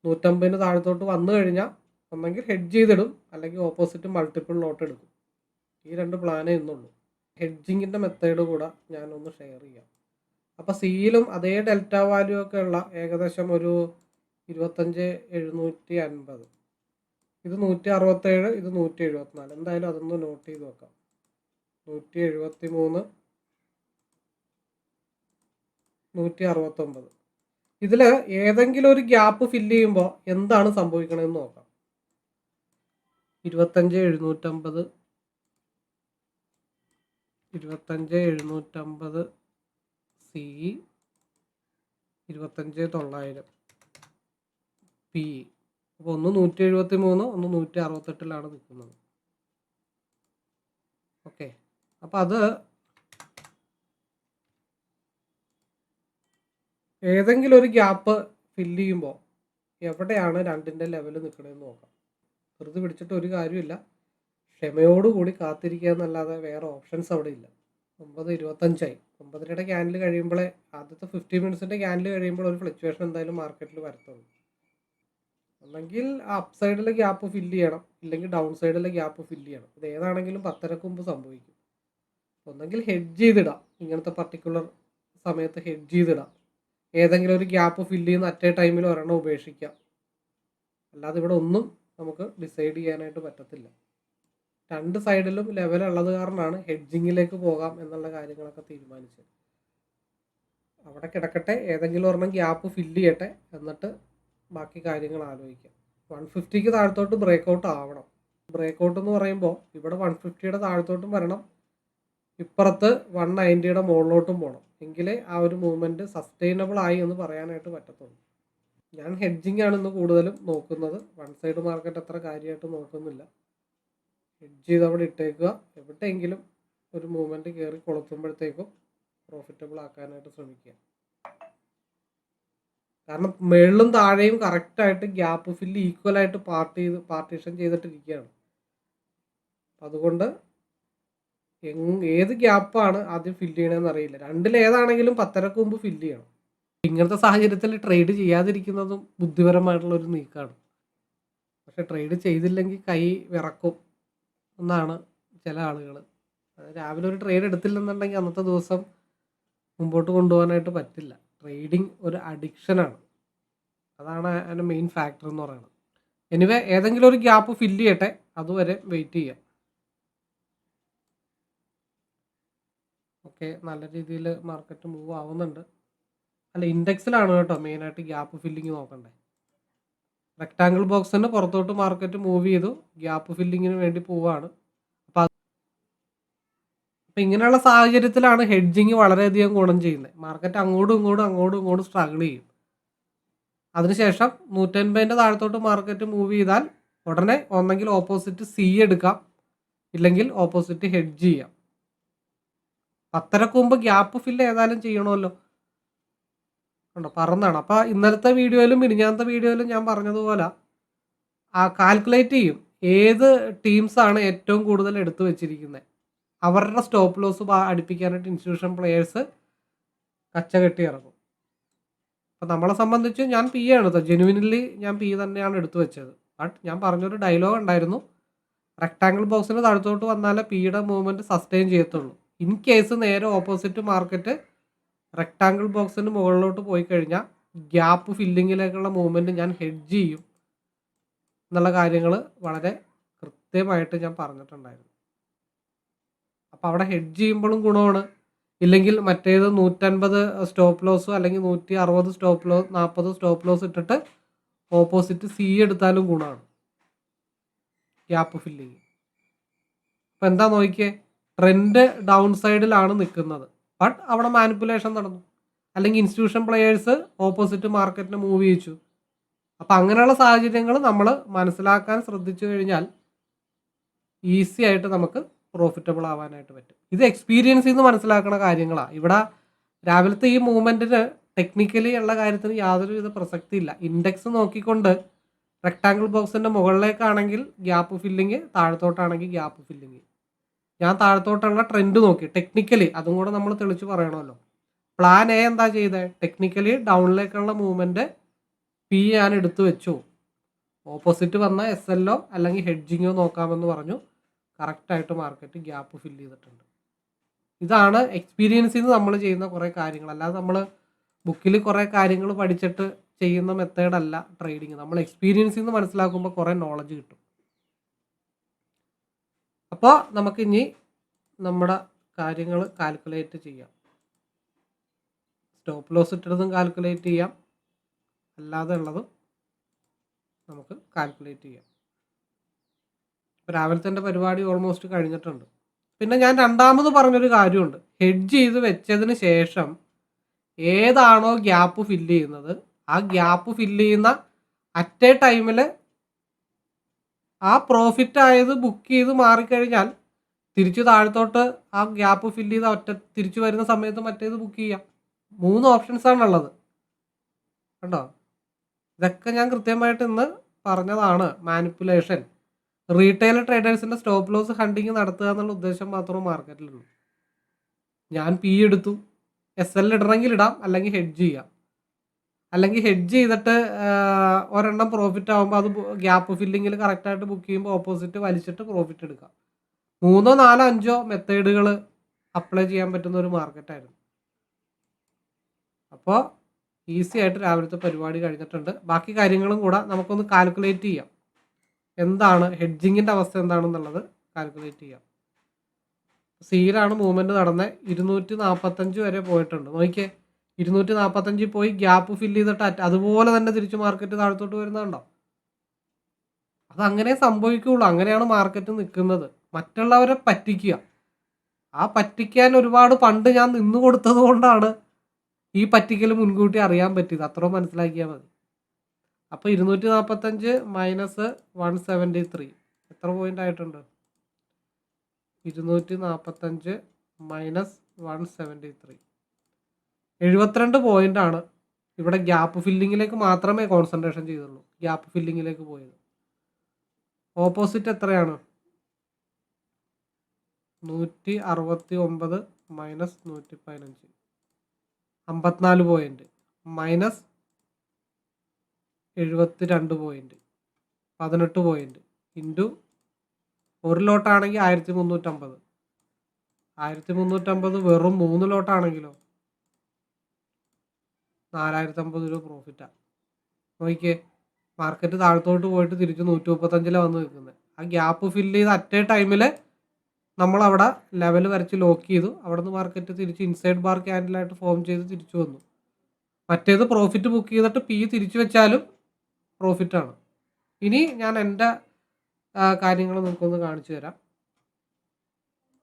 Speaker 1: നൂറ്റമ്പതിന് താഴത്തോട്ട് വന്നു കഴിഞ്ഞാൽ ഒന്നെങ്കിൽ ഹെഡ്ജ് ചെയ്തിടും. അല്ലെങ്കിൽ ഓപ്പോസിറ്റ് മൾട്ടിപ്പിൾ ലോട്ട് എടുക്കും. ഈ രണ്ട് പ്ലാനേ ഇന്നുള്ളൂ. ഹെഡ്ജിങ്ങിന്റെ മെത്തേഡ് കൂടെ ഞാനൊന്ന് ഷെയർ ചെയ്യാം. അപ്പോൾ സിയിലും അതേ ഡെൽറ്റ വാല്യൂ ഒക്കെ ഉള്ള ഏകദേശം ഒരു ഇരുപത്തഞ്ച് എഴുന്നൂറ്റി അൻപത്. ഇത് നൂറ്റി അറുപത്തേഴ് ഇത് നൂറ്റി എഴുപത്തിനാല് എന്തായാലും അതൊന്ന് നോട്ട് ചെയ്ത് വെക്കാം. നൂറ്റി എഴുപത്തി മൂന്ന് നൂറ്റി അറുപത്തൊമ്പത് ഇതിൽ ഏതെങ്കിലും ഒരു ഗ്യാപ്പ് ഫില്ല് ചെയ്യുമ്പോൾ എന്താണ് സംഭവിക്കണമെന്ന് നോക്കാം. ഇരുപത്തഞ്ച് എഴുന്നൂറ്റമ്പത് ഇരുപത്തഞ്ച് എഴുന്നൂറ്റമ്പത് സി ഇരുപത്തഞ്ച് തൊള്ളായിരം പി അപ്പോൾ ഒന്ന് നൂറ്റി എഴുപത്തി മൂന്ന് ഒന്ന് നൂറ്റി അറുപത്തെട്ടിലാണ് നിൽക്കുന്നത്. ഓക്കെ. അപ്പോൾ അത് ഏതെങ്കിലും ഒരു ഗ്യാപ്പ് ഫില്ല് ചെയ്യുമ്പോൾ എവിടെയാണ് രണ്ടിന്റെ ലെവൽ നിൽക്കണമെന്ന് നോക്കാം. വെറുതെ പിടിച്ചിട്ട് ഒരു കാര്യമില്ല. ക്ഷമയോടുകൂടി കാത്തിരിക്കുക എന്നല്ലാതെ വേറെ ഓപ്ഷൻസ് അവിടെ ഇല്ല. ഒമ്പത് ഇരുപത്തഞ്ചായി. ഒമ്പതരയുടെ ക്യാനിൽ കഴിയുമ്പോഴേ ആദ്യത്തെ ഫിഫ്റ്റി മിനിറ്റ്സിന്റെ ക്യാനിൽ കഴിയുമ്പോൾ ഒരു ഫ്ലക്ച്വേഷൻ എന്തായാലും മാർക്കറ്റിൽ വരത്തുള്ളൂ. ഒന്നെങ്കിൽ അപ്പ് സൈഡിലെ ഗ്യാപ്പ് ഫില്ല് ചെയ്യണം. ഇല്ലെങ്കിൽ ഡൗൺ സൈഡിലെ ഗ്യാപ്പ് ഫില്ല് ചെയ്യണം. ഇത് ഏതാണെങ്കിലും പത്തരക്ക് മുമ്പ് സംഭവിക്കും. ഒന്നെങ്കിൽ ഹെഡ്ജ് ചെയ്തിടാം. ഇങ്ങനത്തെ പർട്ടിക്കുലർ സമയത്ത് ഹെഡ്ജ് ചെയ്തിടാം. ഏതെങ്കിലും ഒരു ഗ്യാപ്പ് ഫില്ല് ചെയ്യുന്ന അറ്റേ ടൈമിൽ ഒരെണ്ണം ഉപേക്ഷിക്കാം. അല്ലാതെ ഇവിടെ ഒന്നും നമുക്ക് ഡിസൈഡ് ചെയ്യാനായിട്ട് പറ്റത്തില്ല. രണ്ട് സൈഡിലും ലെവൽ ഉള്ളത് കാരണമാണ് ഹെഡ്ജിങ്ങിലേക്ക് പോകാം എന്നുള്ള കാര്യങ്ങളൊക്കെ തീരുമാനിച്ചത്. അവിടെ കിടക്കട്ടെ. ഏതെങ്കിലും ഒരെണ്ണം ഗ്യാപ്പ് ഫില്ല് ചെയ്യട്ടെ. എന്നിട്ട് ബാക്കി കാര്യങ്ങൾ ആലോചിക്കാം. വൺ ഫിഫ്റ്റിക്ക് താഴത്തോട്ട് ബ്രേക്ക് ഔട്ട് ആവണം. ബ്രേക്ക് ഔട്ട് എന്ന് പറയുമ്പോൾ ഇവിടെ വൺ ഫിഫ്റ്റിയുടെ താഴത്തോട്ടും വരണം. ഇപ്പുറത്ത് വൺ നയന്റിയുടെ മുകളിലോട്ടും പോകണം എങ്കിലേ ആ ഒരു മൂവ്മെന്റ് സസ്റ്റൈനബിൾ ആയി എന്ന് പറയാനായിട്ട് പറ്റത്തുള്ളൂ. ഞാൻ ഹെഡ്ജിങ് ആണ് ഇന്ന് കൂടുതലും നോക്കുന്നത്. വൺ സൈഡ് മാർക്കറ്റ് അത്ര കാര്യമായിട്ട് നോക്കുന്നില്ല. ഹെഡ്ജ് ചെയ്ത് അവിടെ ഇട്ടേക്കുക. എവിടെയെങ്കിലും ഒരു മൂവ്മെന്റ് കയറി കൊളുത്തുമ്പോഴത്തേക്കും പ്രോഫിറ്റബിൾ ആക്കാനായിട്ട് ശ്രമിക്കുക. കാരണം മുകളിലും താഴെയും കറക്റ്റായിട്ട് ഗ്യാപ്പ് ഫില്ല് ഈക്വൽ ആയിട്ട് പാർട്ട് ചെയ്ത് പാർട്ടീഷൻ ചെയ്തിട്ടിരിക്കുകയാണ്. അതുകൊണ്ട് ഏത് ഗ്യാപ്പാണ് ആദ്യം ഫില്ല് ചെയ്യണമെന്ന് അറിയില്ല. രണ്ടിലേതാണെങ്കിലും പത്തരക്ക് മുമ്പ് ഫില്ല് ചെയ്യണം. ഇങ്ങനത്തെ സാഹചര്യത്തിൽ ട്രേഡ് ചെയ്യാതിരിക്കുന്നതും ബുദ്ധിപരമായിട്ടുള്ള ഒരു നീക്കമാണ് പക്ഷെ ട്രേഡ് ചെയ്തില്ലെങ്കിൽ കൈ വിറക്കും എന്നാണ് ചില ആളുകൾ രാവിലെ ഒരു ട്രേഡ് എടുത്തില്ലെന്നുണ്ടെങ്കിൽ അന്നത്തെ ദിവസം മുമ്പോട്ട് കൊണ്ടുപോകാനായിട്ട് പറ്റില്ല. ട്രേഡിങ് ഒരു അഡിക്ഷനാണ് അതാണ് അതിന്റെ മെയിൻ ഫാക്ടർ എന്ന് പറയുന്നത്. എനിവേ ഏതെങ്കിലും ഒരു ഗ്യാപ്പ് ഫില്ല് ചെയ്യട്ടെ അതുവരെ വെയിറ്റ് ചെയ്യാം. ഓക്കെ നല്ല രീതിയിൽ മാർക്കറ്റ് മൂവ് ആവുന്നുണ്ട്. അല്ല ഇൻഡെക്സിലാണ് കേട്ടോ മെയിനായിട്ട് ഗ്യാപ്പ് ഫില്ലിങ് നോക്കണ്ടേ. റെക്ടാങ്കിൾ ബോക്സിന് പുറത്തോട്ട് മാർക്കറ്റ് മൂവ് ചെയ്തു ഗ്യാപ്പ് ഫില്ലിങ്ങിന് വേണ്ടി പോവാണ്. അപ്പം ഇങ്ങനെയുള്ള സാഹചര്യത്തിലാണ് ഹെഡ്ജിങ് വളരെയധികം ഗുണം ചെയ്യുന്നത്. മാർക്കറ്റ് അങ്ങോട്ടും ഇങ്ങോട്ടും അങ്ങോട്ടും ഇങ്ങോട്ടും സ്ട്രഗിൾ ചെയ്യും. അതിനുശേഷം നൂറ്റൻപതിന്റെ താഴത്തോട്ട് മാർക്കറ്റ് മൂവ് ചെയ്താൽ ഉടനെ ഒന്നെങ്കിൽ ഓപ്പോസിറ്റ് സി എടുക്കാം. ഇല്ലെങ്കിൽ ഓപ്പോസിറ്റ് ഹെഡ്ജ് ചെയ്യാം. പത്തരക്ക് മുമ്പ് ഗ്യാപ്പ് ഫില്ല് ഏതായാലും ചെയ്യണമല്ലോ. ഉണ്ടോ പറന്നാണ്. അപ്പോൾ ഇന്നലത്തെ വീഡിയോയിലും മിനിഞ്ഞാന്നത്തെ വീഡിയോയിലും ഞാൻ പറഞ്ഞതുപോലെ ആ കാൽക്കുലേറ്റ് ചെയ്യും. ഏത് ടീംസാണ് ഏറ്റവും കൂടുതൽ എടുത്തു വെച്ചിരിക്കുന്നത്. അവരുടെ സ്റ്റോപ്പ് ലോസ് അടുപ്പിക്കാനായിട്ട് ഇൻസ്റ്റിറ്റ്യൂഷൻ പ്ലെയേഴ്സ് കച്ച കെട്ടി ഇറങ്ങും. അപ്പം നമ്മളെ സംബന്ധിച്ച് ഞാൻ പി ആണ് എടുത്തത് ജെനുവിനലി ഞാൻ പി തന്നെയാണ് എടുത്തു വെച്ചത്. ബട്ട് ഞാൻ പറഞ്ഞൊരു ഡയലോഗ് ഉണ്ടായിരുന്നു. റെക്ടാങ്കിൾ ബോക്സിന് താഴത്തോട്ട് വന്നാലേ പിയുടെ മൂവ്മെന്റ് സസ്റ്റെയിൻ ചെയ്യത്തുള്ളൂ. ഇൻ കേസ് നേരെ ഓപ്പോസിറ്റ് മാർക്കറ്റ് റെക്ടാങ്കിൾ ബോക്സിന് മുകളിലോട്ട് പോയി കഴിഞ്ഞാൽ ഗ്യാപ്പ് ഫില്ലിങ്ങിലേക്കുള്ള മൂവ്മെന്റ് ഞാൻ ഹെഡ്ജ് ചെയ്യും. എന്നുള്ള കാര്യങ്ങൾ വളരെ കൃത്യമായിട്ട് ഞാൻ പറഞ്ഞിട്ടുണ്ടായിരുന്നു. അപ്പോൾ അവിടെ ഹെഡ് ചെയ്യുമ്പോഴും ഗുണമാണ്. ഇല്ലെങ്കിൽ മറ്റേത് നൂറ്റൻപത് സ്റ്റോപ്പ് ലോസ് അല്ലെങ്കിൽ നൂറ്റി അറുപത് സ്റ്റോപ്പ് ലോസ് നാൽപ്പത് സ്റ്റോപ്പ് ലോസ് ഇട്ടിട്ട് ഓപ്പോസിറ്റ് സി എടുത്താലും ഗുണമാണ്. ഗ്യാപ്പ് ഫില്ലിങ് അപ്പം എന്താ നോക്കിയേ? ട്രെൻഡ് ഡൗൺ സൈഡിലാണ് നിൽക്കുന്നത് ബട്ട് അവിടെ മാനിപ്പുലേഷൻ നടന്നു. അല്ലെങ്കിൽ ഇൻസ്റ്റിറ്റ്യൂഷൻ പ്ലെയേഴ്സ് ഓപ്പോസിറ്റ് മാർക്കറ്റിനെ മൂവ് ചെയ്യിച്ചു. അപ്പം അങ്ങനെയുള്ള സാഹചര്യങ്ങൾ നമ്മൾ മനസ്സിലാക്കാൻ ശ്രദ്ധിച്ചു കഴിഞ്ഞാൽ ഈസി ആയിട്ട് നമുക്ക് പ്രോഫിറ്റബിൾ ആവാനായിട്ട് പറ്റും. ഇത് എക്സ്പീരിയൻസ് നിന്ന് മനസ്സിലാക്കുന്ന കാര്യങ്ങളാണ് ഇവിടെ രാവിലത്തെ ഈ മൂവ്മെന്റിന് ടെക്നിക്കലി ഉള്ള കാര്യത്തിന് യാതൊരുവിധ പ്രസക്തിയില്ല. ഇൻഡെക്സ് നോക്കിക്കൊണ്ട് റെക്ടാങ്കിൾ ബോക്സിന്റെ മുകളിലേക്കാണെങ്കിൽ ഗ്യാപ്പ് ഫില്ലിങ് താഴത്തോട്ടാണെങ്കിൽ ഗ്യാപ്പ് ഫില്ലിങ് ഞാൻ താഴത്തോട്ടുള്ള ട്രെൻഡ് നോക്കി. ടെക്നിക്കലി അതും കൂടെ നമ്മൾ തെളിച്ച് പറയണമല്ലോ. പ്ലാൻ എ എന്താ ചെയ്തത് ടെക്നിക്കലി ഡൗണിലേക്കുള്ള മൂവ്മെന്റ് പി ഞാൻ എടുത്തു വെച്ചു. ഓപ്പോസിറ്റ് വന്ന എസ് എല്ലോ അല്ലെങ്കിൽ ഹെഡ്ജിങ്ങോ നോക്കാമെന്ന് പറഞ്ഞു. കറക്റ്റായിട്ട് മാർക്കറ്റ് ഗ്യാപ്പ് ഫില്ല് ചെയ്തിട്ടുണ്ട്. ഇതാണ് എക്സ്പീരിയൻസിൽ നിന്ന് നമ്മൾ ചെയ്യുന്ന കുറേ കാര്യങ്ങൾ. അല്ലാതെ നമ്മൾ ബുക്കിൽ കുറേ കാര്യങ്ങൾ പഠിച്ചിട്ട് ചെയ്യുന്ന മെത്തേഡല്ല ട്രേഡിങ് നമ്മൾ എക്സ്പീരിയൻസിൽ നിന്ന് മനസ്സിലാക്കുമ്പോൾ കുറേ നോളജ് കിട്ടും. അപ്പോൾ നമുക്ക് ഇനി നമ്മുടെ കാര്യങ്ങൾ കാൽക്കുലേറ്റ് ചെയ്യാം. സ്റ്റോപ്പ് ലോസ് ഇട്ടതും കാൽക്കുലേറ്റ് ചെയ്യാം. അല്ലാതെ ഉള്ളതും നമുക്ക് കാൽക്കുലേറ്റ് ചെയ്യാം. രാവിലത്തെ പരിപാടി ഓൾമോസ്റ്റ് കഴിഞ്ഞിട്ടുണ്ട്. പിന്നെ ഞാൻ രണ്ടാമത് പറഞ്ഞൊരു കാര്യമുണ്ട്. ഹെഡ്ജ് ചെയ്ത് വെച്ചതിന് ശേഷം ഏതാണോ ഗ്യാപ്പ് ഫില്ല് ചെയ്യുന്നത് ആ ഗ്യാപ്പ് ഫില്ല് ചെയ്യുന്ന അറ്റ് എ ടൈമിൽ ആ പ്രോഫിറ്റ് ആയത് ബുക്ക് ചെയ്ത് മാറിക്കഴിഞ്ഞാൽ തിരിച്ചു താഴത്തോട്ട് ആ ഗ്യാപ്പ് ഫില്ല് ചെയ്ത് ഒറ്റ തിരിച്ചു വരുന്ന സമയത്ത് മറ്റേത് ബുക്ക് ചെയ്യാം. മൂന്ന് ഓപ്ഷൻസ് ഉള്ളത് കണ്ടോ? ഇതൊക്കെ ഞാൻ കൃത്യമായിട്ട് ഇന്ന് പറഞ്ഞതാണ്. മാനിപ്പുലേഷൻ റീറ്റെയിൽ ട്രേഡേഴ്സിന്റെ സ്റ്റോപ്പ് ലോസ് ഹണ്ടിങ് നടത്തുക എന്നുള്ള ഉദ്ദേശം മാത്രമേ മാർക്കറ്റിലുള്ളൂ ഞാൻ പി എടുത്തു. എസ് എൽ ഇടണമെങ്കിൽ ഇടാം. അല്ലെങ്കിൽ ഹെഡ്ജ് ചെയ്യാം. അല്ലെങ്കിൽ ഹെഡ്ജ് ചെയ്തിട്ട് ഒരെണ്ണം പ്രോഫിറ്റ് ആകുമ്പോൾ അത് ഗ്യാപ്പ് ഫില്ലിങ്ങിൽ കറക്റ്റായിട്ട് ബുക്ക് ചെയ്യുമ്പോൾ ഓപ്പോസിറ്റ് വലിച്ചിട്ട് പ്രോഫിറ്റ് എടുക്കാം. മൂന്നോ നാലോ അഞ്ചോ മെത്തേഡുകൾ അപ്ലൈ ചെയ്യാൻ പറ്റുന്ന ഒരു മാർക്കറ്റായിരുന്നു അപ്പോൾ ഈസി ആയിട്ട് രാവിലത്തെ പരിപാടി കഴിഞ്ഞിട്ടുണ്ട്. ബാക്കി കാര്യങ്ങളും കൂടെ നമുക്കൊന്ന് കാൽക്കുലേറ്റ് ചെയ്യാം. എന്താണ് ഹെഡ്ജിങ്ങിന്റെ അവസ്ഥ എന്താണെന്നുള്ളത് കാൽക്കുലേറ്റ് ചെയ്യാം. സിയിലാണ് മൂവ്മെന്റ് നടന്നത് ഇരുന്നൂറ്റി നാൽപ്പത്തഞ്ച് വരെ പോയിട്ടുണ്ട്. നോക്കിയേ ഇരുന്നൂറ്റി നാൽപ്പത്തഞ്ചിൽ പോയി ഗ്യാപ്പ് ഫില്ല് ചെയ്തിട്ട് അതുപോലെ തന്നെ തിരിച്ച് മാർക്കറ്റ് താഴത്തോട്ട് വരുന്നുണ്ടോ? അത് അങ്ങനെ സംഭവിക്കുകയുള്ളൂ അങ്ങനെയാണ് മാർക്കറ്റ് നിൽക്കുന്നത്. മറ്റുള്ളവരെ പറ്റിക്കുക. ആ പറ്റിക്കാൻ ഒരുപാട് പണ്ട് ഞാൻ നിന്ന് കൊടുത്തത് കൊണ്ടാണ് ഈ പറ്റിക്കൽ മുൻകൂട്ടി അറിയാൻ പറ്റിയത്. അത്ര മനസ്സിലാക്കിയാൽ മതി. അപ്പോൾ ഇരുന്നൂറ്റി നാൽപ്പത്തഞ്ച് മൈനസ് വൺ സെവന്റി ത്രീ. എത്ര പോയിന്റ് ആയിട്ടുണ്ട്? ഇരുന്നൂറ്റി നാൽപ്പത്തഞ്ച് മൈനസ് വൺ സെവന്റി ത്രീ. എഴുപത്തിരണ്ട് പോയിന്റ് ആണ്. ഇവിടെ ഗ്യാപ്പ് ഫില്ലിങ്ങിലേക്ക് മാത്രമേ കോൺസെൻട്രേഷൻ ചെയ്തുള്ളൂ. ഗ്യാപ്പ് ഫില്ലിങ്ങിലേക്ക് പോയത്. ഓപ്പോസിറ്റ് എത്രയാണ്? നൂറ്റി അറുപത്തി ഒമ്പത് മൈനസ് നൂറ്റി പതിനഞ്ച് അമ്പത്തിനാല് പോയിന്റ് മൈനസ് എഴുപത്തി രണ്ട് പോയിന്റ് പതിനെട്ട് പോയിന്റ് ഇന്റു ഒരു ലോട്ടാണെങ്കിൽ ആയിരത്തി മുന്നൂറ്റമ്പത് ആയിരത്തി മുന്നൂറ്റമ്പത് വെറും മൂന്ന് ലോട്ടാണെങ്കിലോ? നാലായിരത്തി അമ്പത് രൂപ പ്രോഫിറ്റാണ് നോക്കിയേ മാർക്കറ്റ് താഴത്തോട്ട് പോയിട്ട് തിരിച്ച് നൂറ്റി മുപ്പത്തഞ്ചിലാണ് വന്ന് നിൽക്കുന്നത് ആ ഗ്യാപ്പ് ഫില്ല് ചെയ്ത് അറ്റേ ടൈമിൽ നമ്മളവിടെ ലെവൽ വരച്ച് ലോക്ക് ചെയ്തു. അവിടെ നിന്ന് മാർക്കറ്റ് തിരിച്ച് ഇൻസൈഡ് ബാർ ക്യാൻഡിലായിട്ട് ഫോം ചെയ്ത് തിരിച്ചു വന്നു. മറ്റേത് പ്രോഫിറ്റ് ബുക്ക് ചെയ്തിട്ട് പി തിരിച്ചു വെച്ചാലും പ്രോഫിറ്റാണ്. ഇനി ഞാൻ എന്റെ കാര്യങ്ങൾ നിങ്ങൾക്കൊന്ന് കാണിച്ചു തരാം.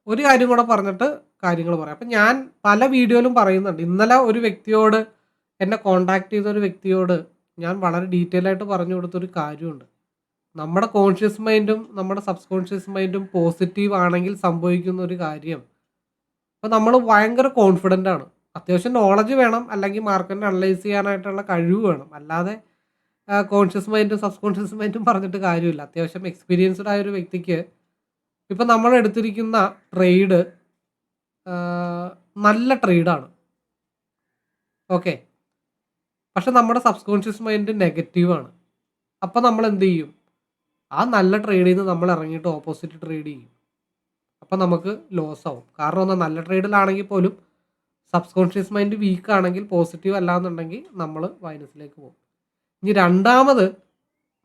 Speaker 1: ഒരു കാര്യം കൂടെ പറഞ്ഞിട്ട് കാര്യങ്ങൾ പറയാം. അപ്പം ഞാൻ പല വീഡിയോയിലും പറയുന്നുണ്ട്. ഇന്നലെ ഒരു വ്യക്തിയോട് എന്നെ കോണ്ടാക്ട് ചെയ്ത ഒരു വ്യക്തിയോട് ഞാൻ വളരെ ഡീറ്റെയിൽ ആയിട്ട് പറഞ്ഞു കൊടുത്തൊരു കാര്യമുണ്ട്. നമ്മുടെ കോൺഷ്യസ് മൈൻഡും നമ്മുടെ സബ് കോൺഷ്യസ് മൈൻഡും പോസിറ്റീവ് ആണെങ്കിൽ സംഭവിക്കുന്ന ഒരു കാര്യം. അപ്പോൾ നമ്മൾ ഭയങ്കര കോൺഫിഡന്റ് ആണ്. അത്യാവശ്യം നോളജ് വേണം അല്ലെങ്കിൽ മാർക്കറ്റിനെ അനലൈസ് ചെയ്യാനായിട്ടുള്ള കഴിവ് വേണം. അല്ലാതെ കോൺഷ്യസ് മൈൻഡും സബ് കോൺഷ്യസ് മൈൻഡും പറഞ്ഞിട്ട് കാര്യമില്ല. അത്യാവശ്യം എക്സ്പീരിയൻസ്ഡ് ആയ ഒരു വ്യക്തിക്ക് ഇപ്പം നമ്മൾ എടുത്തിരിക്കുന്ന ട്രേഡ് നല്ല ട്രേഡാണ് ഓക്കെ പക്ഷെ നമ്മുടെ സബ് കോൺഷ്യസ് മൈൻഡ് നെഗറ്റീവാണ് അപ്പം നമ്മൾ എന്ത് ചെയ്യും? ആ നല്ല ട്രേഡിൽ നിന്ന് നമ്മൾ ഇറങ്ങിയിട്ട് ഓപ്പോസിറ്റ് ട്രേഡ് ചെയ്യും. അപ്പം നമുക്ക് ലോസ് ആവും. കാരണം ഒന്ന് നല്ല ട്രേഡിലാണെങ്കിൽ പോലും സബ്സ്കോൺഷ്യസ് മൈൻഡ് വീക്ക് ആണെങ്കിൽ പോസിറ്റീവ് അല്ലാന്നുണ്ടെങ്കിൽ നമ്മൾ മൈനസിലേക്ക് പോകും. ഇനി രണ്ടാമത്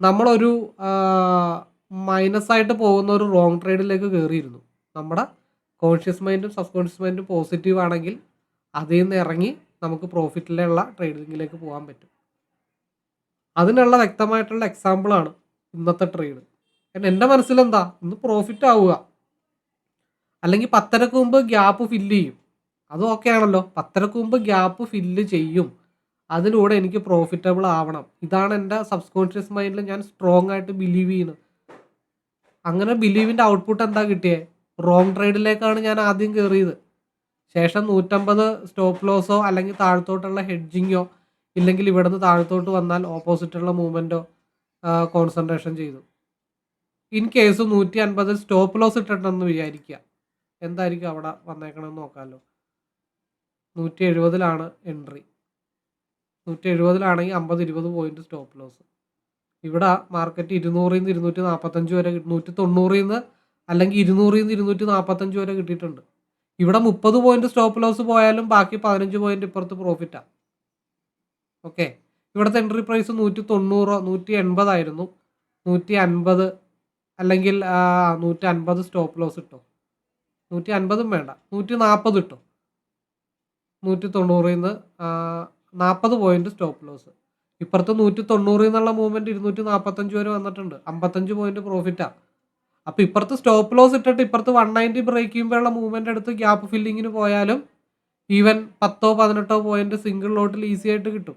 Speaker 1: നമ്മളൊരു മൈനസായിട്ട് പോകുന്ന ഒരു റോങ് ട്രേഡിലേക്ക് കയറിയിരുന്നു നമ്മുടെ കോൺഷ്യസ് മൈൻഡും സബ് കോൺഷ്യസ് മൈൻഡും പോസിറ്റീവ് ആണെങ്കിൽ അതിൽ നിന്ന് ഇറങ്ങി നമുക്ക് പ്രോഫിറ്റിലുള്ള ട്രേഡിങ്ങിലേക്ക് പോകാൻ പറ്റും. അതിനുള്ള വ്യക്തമായിട്ടുള്ള എക്സാമ്പിളാണ് ഇന്നത്തെ ട്രേഡ് കാരണം എന്റെ മനസ്സിലെന്താ? ഇന്ന് പ്രോഫിറ്റ് ആവുക. അല്ലെങ്കിൽ പത്തരക്ക് മുമ്പ് ഗ്യാപ്പ് ഫില്ല് ചെയ്യും. അത് ഓക്കെ ആണല്ലോ. പത്തരക്ക് മുമ്പ് ഗ്യാപ്പ് ഫില്ല് ചെയ്യും. അതിലൂടെ എനിക്ക് പ്രോഫിറ്റബിൾ ആവണം. ഇതാണ് എന്റെ സബ്സ്കോൺഷ്യസ് മൈൻഡിൽ ഞാൻ സ്ട്രോങ് ആയിട്ട് ബിലീവ് ചെയ്യുന്നത്. അങ്ങനെ ബിലീവിന്റെ ഔട്ട്പുട്ട് എന്താ കിട്ടിയേ? റോങ് ട്രേഡിലേക്കാണ് ഞാൻ ആദ്യം കയറിയത് ശേഷം നൂറ്റമ്പത് സ്റ്റോപ്പ് ലോസോ അല്ലെങ്കിൽ താഴത്തോട്ടുള്ള ഹെഡ്ജിങ്ങോ ഇല്ലെങ്കിൽ ഇവിടുന്ന് താഴത്തോട്ട് വന്നാൽ ഓപ്പോസിറ്റുള്ള മൂവ്മെന്റോ കോൺസെൻട്രേഷൻ ചെയ്തു. ഇൻ കേസ് നൂറ്റി അൻപതിൽ സ്റ്റോപ്പ് ലോസ് ഇട്ടിട്ടുണ്ടെന്ന് വിചാരിക്കുക. എന്തായിരിക്കും അവിടെ വന്നേക്കണമെന്ന് നോക്കാമല്ലോ. നൂറ്റി എഴുപതിലാണ് എൻട്രി നൂറ്റി എഴുപതിലാണെങ്കിൽ അമ്പത് ഇരുപത് പോയിന്റ് സ്റ്റോപ്പ് ലോസ് ഇവിടെ മാർക്കറ്റ് ഇരുന്നൂറിൽ നിന്ന് ഇരുന്നൂറ്റി നാൽപ്പത്തഞ്ച് വരെ നൂറ്റി തൊണ്ണൂറിൽ നിന്ന് അല്ലെങ്കിൽ ഇരുന്നൂറിൽ നിന്ന് ഇരുന്നൂറ്റി നാൽപ്പത്തഞ്ച് വരെ കിട്ടിയിട്ടുണ്ട്. ഇവിടെ മുപ്പത് പോയിന്റ് സ്റ്റോപ്പ് ലോസ് പോയാലും ബാക്കി പതിനഞ്ച് പോയിന്റ് ഇപ്പുറത്ത് പ്രോഫിറ്റാണ് ഓക്കെ ഇവിടുത്തെ എൻട്രി പ്രൈസ് നൂറ്റി തൊണ്ണൂറോ നൂറ്റി എൺപതായിരുന്നു നൂറ്റി അൻപത് അല്ലെങ്കിൽ നൂറ്റി അൻപത് സ്റ്റോപ്പ് ലോസ് ഇട്ടോ. നൂറ്റി അൻപതും വേണ്ട. നൂറ്റി നാൽപ്പത് ഇട്ടോ. നൂറ്റി തൊണ്ണൂറിൽ നിന്ന് നാൽപ്പത് പോയിന്റ് സ്റ്റോപ്പ് ലോസ് ഇപ്പുറത്ത് നൂറ്റി തൊണ്ണൂറിൽ നിന്നുള്ള മൂവ്മെന്റ് ഇരുന്നൂറ്റി നാൽപ്പത്തഞ്ച് വരെ വന്നിട്ടുണ്ട്. അമ്പത്തഞ്ച് പോയിന്റ് പ്രോഫിറ്റാ അപ്പോൾ ഇപ്പുറത്ത് സ്റ്റോപ്പ് ലോസ് ഇട്ടിട്ട് ഇപ്പുറത്ത് വൺ നയന്റി ബ്രേക്ക് ചെയ്യുമ്പോഴുള്ള മൂവ്മെന്റ് എടുത്ത് ഗ്യാപ്പ് ഫില്ലിങ്ങിന് പോയാലും ഈവൻ പത്തോ പതിനെട്ടോ പോയിന്റ് സിംഗിൾ ലോട്ടിൽ ഈസി ആയിട്ട് കിട്ടും.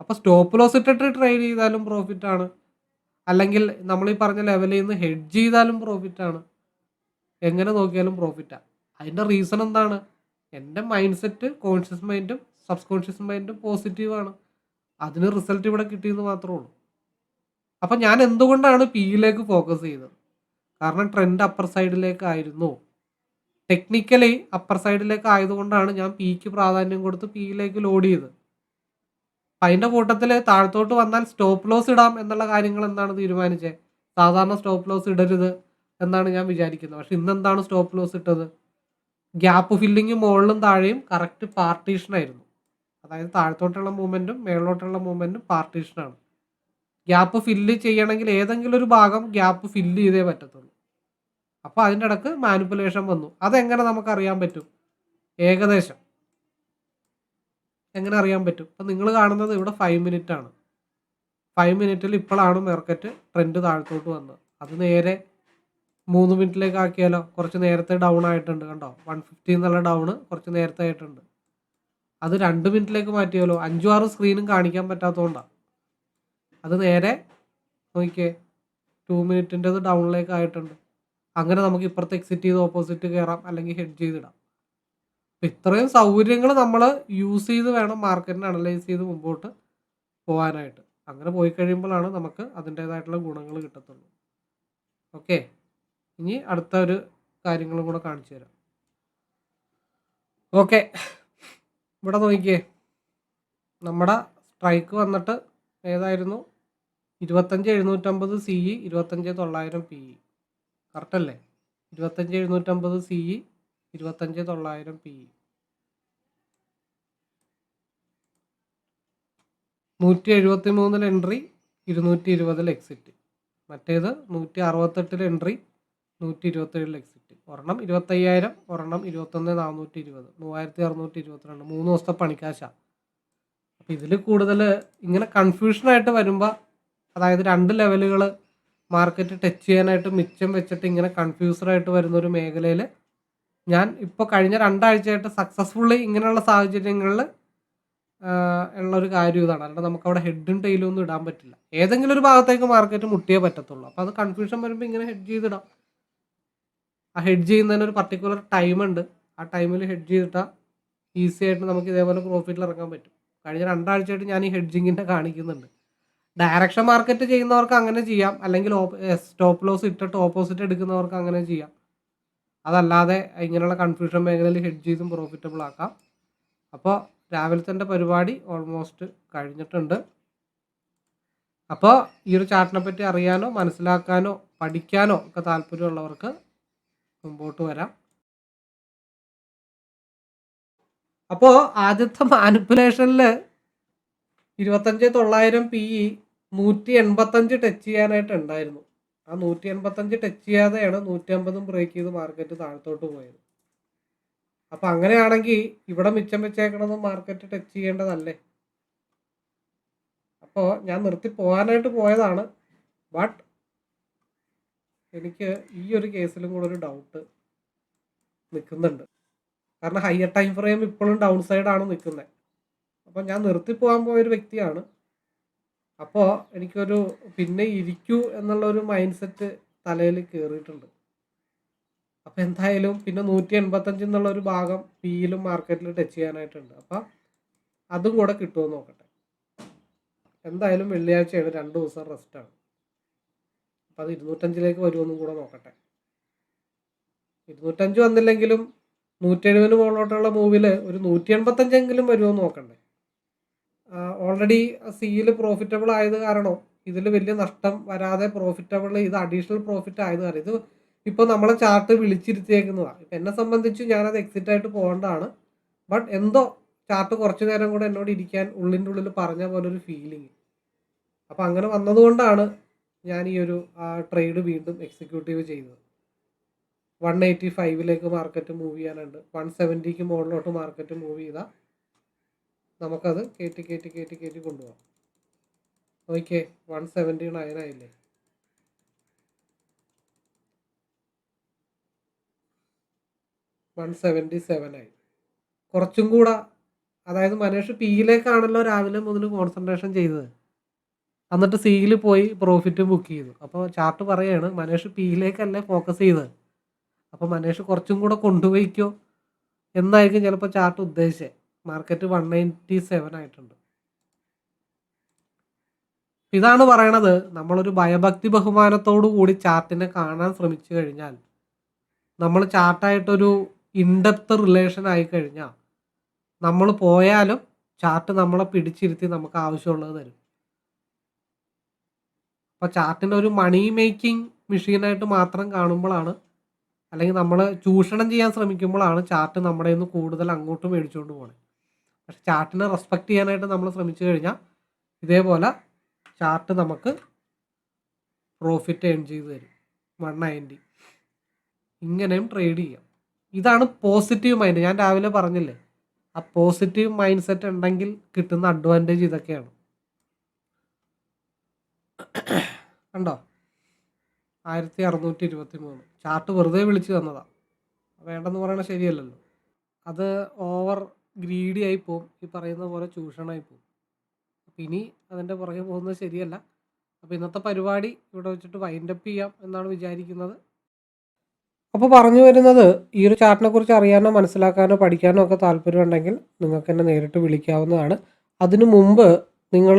Speaker 1: അപ്പോൾ സ്റ്റോപ്പ് ലോസ് ഇട്ടിട്ട് ട്രേഡ് ചെയ്താലും പ്രോഫിറ്റ് ആണ്. അല്ലെങ്കിൽ നമ്മൾ ഈ പറഞ്ഞ ലെവലിൽ നിന്ന് ഹെഡ്ജ് ചെയ്താലും പ്രോഫിറ്റ് ആണ്. എങ്ങനെ നോക്കിയാലും പ്രോഫിറ്റാണ് അതിന്റെ റീസൺ എന്താണ്? എന്റെ മൈൻഡ് സെറ്റ് കോൺഷ്യസ് മൈൻഡും സബ് കോൺഷ്യസ് മൈൻഡും പോസിറ്റീവാണ് അതിന് റിസൾട്ട് ഇവിടെ കിട്ടിയെന്ന് മാത്രമേ ഉള്ളൂ. അപ്പം ഞാൻ എന്തുകൊണ്ടാണ് പിയിലേക്ക് ഫോക്കസ് ചെയ്തത് കാരണം ട്രെൻഡ് അപ്പർ സൈഡിലേക്കായിരുന്നു ടെക്നിക്കലി അപ്പർ സൈഡിലേക്ക് ആയതുകൊണ്ടാണ് ഞാൻ പിക്ക് പ്രാധാന്യം കൊടുത്ത് പിയിലേക്ക് ലോഡ് ചെയ്തത്. അതിന്റെ കൂട്ടത്തിൽ താഴത്തോട്ട് വന്നാൽ സ്റ്റോപ്പ് ലോസ് ഇടാം എന്നുള്ള കാര്യങ്ങൾ എന്താണ് തീരുമാനിച്ചത് സാധാരണ സ്റ്റോപ്പ് ലോസ് ഇടരുത് എന്നാണ് ഞാൻ വിചാരിക്കുന്നത്. പക്ഷെ ഇന്നെന്താണ് സ്റ്റോപ്പ് ലോസ് ഇട്ടത്? ഗ്യാപ്പ് ഫില്ലിങ് മുകളിലും താഴെയും കറക്റ്റ് പാർട്ടീഷനായിരുന്നു അതായത് താഴത്തോട്ടുള്ള മൂവ്മെന്റും മേളിലോട്ടുള്ള മൂവ്മെന്റും പാർട്ടീഷനാണ് ഗ്യാപ്പ് ഫില്ല് ചെയ്യണമെങ്കിൽ ഏതെങ്കിലും ഒരു ഭാഗം ഗ്യാപ്പ് ഫില്ല് ചെയ്തേ പറ്റത്തുള്ളൂ. അപ്പോൾ അതിന്റെ ഇടയ്ക്ക് മാനിപ്പുലേഷൻ വന്നു. അതെങ്ങനെ നമുക്കറിയാൻ പറ്റും? ഏകദേശം. എങ്ങനെ അറിയാൻ പറ്റും? അപ്പം നിങ്ങൾ കാണുന്നത് ഇവിടെ ഫൈവ് മിനിറ്റ് ആണ്. ഫൈവ് മിനിറ്റിൽ ഇപ്പോഴാണ് മാർക്കറ്റ് ട്രെൻഡ് താഴത്തോട്ട് വന്നത്. അത് നേരെ മൂന്ന് മിനിറ്റിലേക്ക് ആക്കിയാലോ? കുറച്ച് നേരത്തെ ഡൗൺ ആയിട്ടുണ്ട് കണ്ടോ? വൺ ഫിഫ്റ്റി എന്നുള്ള ഡൗൺ കുറച്ച് നേരത്തെ ആയിട്ടുണ്ട്. അത് രണ്ട് മിനിറ്റിലേക്ക് മാറ്റിയാലോ? അഞ്ചും ആറ് സ്ക്രീനും കാണിക്കാൻ പറ്റാത്തതുകൊണ്ടാണ് അത് നേരെ നോക്കിയേ ടു മിനിറ്റിന്റെത് ഡൗണിലേക്ക് ആയിട്ടുണ്ട്. അങ്ങനെ നമുക്ക് ഇപ്പുറത്ത് എക്സിറ്റ് ചെയ്ത് ഓപ്പോസിറ്റ് കയറാം അല്ലെങ്കിൽ ഹെഡ് ചെയ്തിടാം. അപ്പം ഇത്രയും സൗകര്യങ്ങൾ നമ്മൾ യൂസ് ചെയ്ത് വേണം മാർക്കറ്റിനെ അനലൈസ് ചെയ്ത് മുമ്പോട്ട് പോകാനായിട്ട്. അങ്ങനെ പോയി കഴിയുമ്പോഴാണ് നമുക്ക് അതിന്റേതായിട്ടുള്ള ഗുണങ്ങൾ കിട്ടത്തുള്ളൂ. ഓക്കെ? ഇനി അടുത്ത ഒരു കാര്യങ്ങളും കൂടെ കാണിച്ചു തരാം. ഓക്കെ. ഇവിടെ നോക്കിയേ. നമ്മുടെ സ്ട്രൈക്ക് വന്നിട്ട് ഏതായിരുന്നു? ഇരുപത്തഞ്ച് എഴുന്നൂറ്റമ്പത് സി ഇ ഇരുപത്തഞ്ച് തൊള്ളായിരം പി ഇ കറക്റ്റല്ലേ ഇരുപത്തഞ്ച് എഴുന്നൂറ്റമ്പത് സി ഇ ഇരുപത്തഞ്ച് തൊള്ളായിരം പി ഇ നൂറ്റി എഴുപത്തി മൂന്നിൽ എൻട്രി ഇരുന്നൂറ്റി ഇരുപതിൽ എക്സിറ്റ് മറ്റേത് നൂറ്റി അറുപത്തെട്ടിൽ എൻട്രി നൂറ്റി ഇരുപത്തേഴിൽ എക്സിറ്റ് ഒരെണ്ണം ഇരുപത്തയ്യായിരം ഒരെണ്ണം ഇരുപത്തൊന്ന് നാനൂറ്റി ഇരുപത് മൂവായിരത്തി അറുന്നൂറ്റി ഇരുപത്തിരണ്ട് മൂന്ന് ദിവസത്തെ പണിക്കാശാണ് അപ്പം ഇതിൽ കൂടുതൽ ഇങ്ങനെ കൺഫ്യൂഷനായിട്ട് വരുമ്പോൾ അതായത് രണ്ട് ലെവലുകൾ മാർക്കറ്റ് ടച്ച് ചെയ്യാനായിട്ട് മിച്ചം വെച്ചിട്ട് ഇങ്ങനെ കൺഫ്യൂസ്ഡായിട്ട് വരുന്ന ഒരു മേഖലയിൽ ഞാൻ ഇപ്പോൾ കഴിഞ്ഞ രണ്ടാഴ്ചയായിട്ട് സക്സസ്ഫുള്ളി ഇങ്ങനെയുള്ള സാഹചര്യങ്ങളിൽ ഉള്ള ഒരു കാര്യം ഇതാണ്. അല്ലാണ്ട് നമുക്ക് അവിടെ ഹെഡും ടെയിലും ഒന്നും ഇടാൻ പറ്റില്ല. ഏതെങ്കിലും ഒരു ഭാഗത്തേക്ക് മാർക്കറ്റ് മുട്ടിയേ പറ്റത്തുള്ളൂ. അപ്പോൾ അത് കൺഫ്യൂഷൻ വരുമ്പോൾ ഇങ്ങനെ ഹെഡ് ചെയ്തിടാം. ആ ഹെഡ് ചെയ്യുന്നതിന് ഒരു പർട്ടിക്കുലർ ടൈം ഉണ്ട്. ആ ടൈമിൽ ഹെഡ് ചെയ്തിട്ടാൽ ഈസി ആയിട്ട് നമുക്ക് ഇതേപോലെ പ്രോഫിറ്റിൽ ഇറങ്ങാൻ പറ്റും. കഴിഞ്ഞ രണ്ടാഴ്ചയായിട്ട് ഞാൻ ഈ ഹെഡ്ജിങ്ങിന്റെ കാണിക്കുന്നുണ്ട്. ഡയറക്ഷൻ മാർക്കറ്റ് ചെയ്യുന്നവർക്ക് അങ്ങനെ ചെയ്യാം. അല്ലെങ്കിൽ സ്റ്റോപ്പ് ലോസ് ഇട്ടിട്ട് ഓപ്പോസിറ്റ് എടുക്കുന്നവർക്ക് അങ്ങനെ ചെയ്യാം. അതല്ലാതെ ഇങ്ങനെയുള്ള കൺഫ്യൂഷൻ മേഖലയിൽ ഹെഡ് ചെയ്തും പ്രോഫിറ്റബിൾ ആക്കാം. അപ്പോൾ രാവിലത്തെ പരിപാടി ഓൾമോസ്റ്റ് കഴിഞ്ഞിട്ടുണ്ട്. അപ്പോൾ ഈ ഒരു ചാർട്ടിനെ പറ്റി അറിയാനോ മനസ്സിലാക്കാനോ പഠിക്കാനോ ഒക്കെ താല്പര്യമുള്ളവർക്ക് മുമ്പോട്ട് വരാം. അപ്പോൾ ആദ്യത്തെ മാനിപ്പുലേഷനിൽ ഇരുപത്തഞ്ച് തൊള്ളായിരം പി ഇ നൂറ്റി എൺപത്തഞ്ച് ടച്ച് ചെയ്യാനായിട്ട് ഉണ്ടായിരുന്നു. ആ നൂറ്റി എൺപത്തഞ്ച് ടച്ച് ചെയ്യാതെയാണ് നൂറ്റി അമ്പതും ബ്രേക്ക് ചെയ്ത് മാർക്കറ്റ് താഴത്തോട്ട് പോയത്. അപ്പം അങ്ങനെയാണെങ്കിൽ ഇവിടെ മിച്ചം വെച്ചേക്കണത് മാർക്കറ്റ് ടച്ച് ചെയ്യേണ്ടതല്ലേ? അപ്പോൾ ഞാൻ നിർത്തി പോകാനായിട്ട് പോയതാണ്. ബട്ട് എനിക്ക് ഈ ഒരു കേസിലും കൂടെ ഒരു ഡൗട്ട് നിൽക്കുന്നുണ്ട് കാരണം ഹയർ ടൈം ഫ്രെയിം ഇപ്പോഴും ഡൗൺ സൈഡാണ് നിൽക്കുന്നത് അപ്പോൾ ഞാൻ നിർത്തിപ്പോകാൻ പോയൊരു വ്യക്തിയാണ്. അപ്പോൾ എനിക്കൊരു പിന്നെ ഇരിക്കൂ എന്നുള്ള ഒരു മൈൻഡ് സെറ്റ് തലയിൽ കയറിയിട്ടുണ്ട് അപ്പോൾ എന്തായാലും പിന്നെ നൂറ്റി എൺപത്തഞ്ച് എന്നുള്ള ഒരു ഭാഗം പിയിലും മാർക്കറ്റിൽ ടച്ച് ചെയ്യാനായിട്ടുണ്ട്. അപ്പോൾ അതും കൂടെ കിട്ടുമോ നോക്കട്ടെ. എന്തായാലും വെള്ളിയാഴ്ചയാണ് രണ്ട് ദിവസം റെസ്റ്റാണ് അപ്പോൾ അത് ഇരുന്നൂറ്റഞ്ചിലേക്ക് വരുമെന്നും കൂടെ നോക്കട്ടെ. ഇരുന്നൂറ്റഞ്ച് വന്നില്ലെങ്കിലും നൂറ്റെഴുപതിന് മുകളിലോട്ടുള്ള മൂവിൽ ഒരു നൂറ്റി എൺപത്തഞ്ചെങ്കിലും വരുമോ നോക്കണ്ടേ ഓൾറെഡി സിയിൽ പ്രോഫിറ്റബിൾ ആയത് കാരണം ഇതിൽ വലിയ നഷ്ടം വരാതെ പ്രോഫിറ്റബിൾ ഇത് അഡീഷണൽ പ്രോഫിറ്റ് ആയത് കാരണം. ഇത് ഇപ്പോൾ നമ്മളെ ചാർട്ട് വിളിച്ചിരുത്തിയേക്കുന്നതാണ് ഇപ്പം എന്നെ സംബന്ധിച്ച് ഞാനത് എക്സിറ്റ് ആയിട്ട് പോകേണ്ടതാണ്. ബട്ട് എന്തോ ചാർട്ട് കുറച്ച് നേരം കൂടെ എന്നോട് ഇരിക്കാൻ ഉള്ളിന്റെ ഉള്ളിൽ പറഞ്ഞ പോലെ ഒരു ഫീലിംഗ് അപ്പം അങ്ങനെ വന്നതുകൊണ്ടാണ് ഞാൻ ഈ ഒരു ആ ട്രേഡ് വീണ്ടും എക്സിക്യൂട്ടീവ് ചെയ്തത് വൺ എയ്റ്റി ഫൈവിലേക്ക് മാർക്കറ്റ് മൂവ് ചെയ്യാനുണ്ട്. വൺ സെവന്റിക്ക് മുകളിലോട്ട് മാർക്കറ്റ് മൂവ് ചെയ്താൽ നമുക്കത് കയറ്റി കയറ്റി കയറ്റി കയറ്റി കൊണ്ടുപോകാം. നോക്കിയേ വൺ സെവന്റി നയൻ ആയില്ലേ? വൺ സെവന്റി സെവൻ ആയി. കുറച്ചും കൂടെ അതായത് മനേഷ് പിയിലേക്കാണല്ലോ രാവിലെ മുതൽ കോൺസെൻട്രേഷൻ ചെയ്തത്. എന്നിട്ട് സിയിൽ പോയി പ്രോഫിറ്റ് ബുക്ക് ചെയ്തു. അപ്പോൾ ചാർട്ട് പറയാണ് മനേഷ് പിയിലേക്കല്ലേ ഫോക്കസ് ചെയ്തത്. അപ്പോൾ മനേഷ് കുറച്ചും കൂടെ കൊണ്ടുപോയിക്കോ എന്നായിരിക്കും ചിലപ്പോൾ ചാർട്ട് ഉദ്ദേശിച്ചത് മാർക്കറ്റ് വൺ നയന്റി സെവൻ ആയിട്ടുണ്ട്. ഇതാണ് പറയണത്. നമ്മളൊരു ഭയഭക്തി ബഹുമാനത്തോടു കൂടി ചാർട്ടിനെ കാണാൻ ശ്രമിച്ചു കഴിഞ്ഞാൽ നമ്മൾ ചാർട്ടായിട്ടൊരു ഇൻഡെപ്ത് റിലേഷൻ ആയി കഴിഞ്ഞാൽ നമ്മൾ പോയാലും ചാർട്ട് നമ്മളെ പിടിച്ചിരുത്തി നമുക്ക് ആവശ്യമുള്ളത് തരും. അപ്പോൾ ചാർട്ടിന്റെ ഒരു മണി മേക്കിംഗ് മെഷീനായിട്ട് മാത്രം കാണുമ്പോഴാണ് അല്ലെങ്കിൽ നമ്മൾ ചൂഷണം ചെയ്യാൻ ശ്രമിക്കുമ്പോഴാണ് ചാർട്ട് നമ്മുടെ നിന്ന് കൂടുതൽ അങ്ങോട്ട് മേടിച്ചുകൊണ്ട് പോകുന്നത് പക്ഷെ ചാർട്ടിനെ റെസ്പെക്ട് ചെയ്യാനായിട്ട് നമ്മൾ ശ്രമിച്ചു കഴിഞ്ഞാൽ ഇതേപോലെ ചാർട്ട് നമുക്ക് പ്രോഫിറ്റ് ഏൺ ചെയ്ത് തരും. വൺ നയന്റി ഇങ്ങനെയും ട്രേഡ് ചെയ്യാം. ഇതാണ് പോസിറ്റീവ് മൈൻഡ് ഞാൻ രാവിലെ പറഞ്ഞില്ലേ ആ പോസിറ്റീവ് മൈൻഡ് സെറ്റ് ഉണ്ടെങ്കിൽ കിട്ടുന്ന അഡ്വാന്റേജ് ഇതൊക്കെയാണ്. കണ്ടോ? ആയിരത്തി അറുന്നൂറ്റി ഇരുപത്തി മൂന്ന് ചാർട്ട് വെറുതെ വിളിച്ചു തന്നതാണ് വേണ്ടെന്ന് പറയണ ശരിയല്ലല്ലോ. അത് ഓവർ ഗ്രീഡി ആയി പോകും ഈ പറയുന്ന പോലെ ചൂഷണമായി പോകും അപ്പം ഇനി അതിന്റെ പുറകെ പോകുന്നത് ശരിയല്ല. അപ്പോൾ ഇന്നത്തെ പരിപാടി ഇവിടെ വെച്ചിട്ട് വൈൻഡപ്പ് ചെയ്യാം എന്നാണ് വിചാരിക്കുന്നത്. അപ്പോൾ പറഞ്ഞു വരുന്നത് ഈ ഒരു ചാർട്ടിനെ കുറിച്ച് അറിയാനോ മനസ്സിലാക്കാനോ പഠിക്കാനോ ഒക്കെ താല്പര്യമുണ്ടെങ്കിൽ നിങ്ങൾക്ക് എന്നെ നേരിട്ട് വിളിക്കാവുന്നതാണ്. അതിനു മുമ്പ് നിങ്ങൾ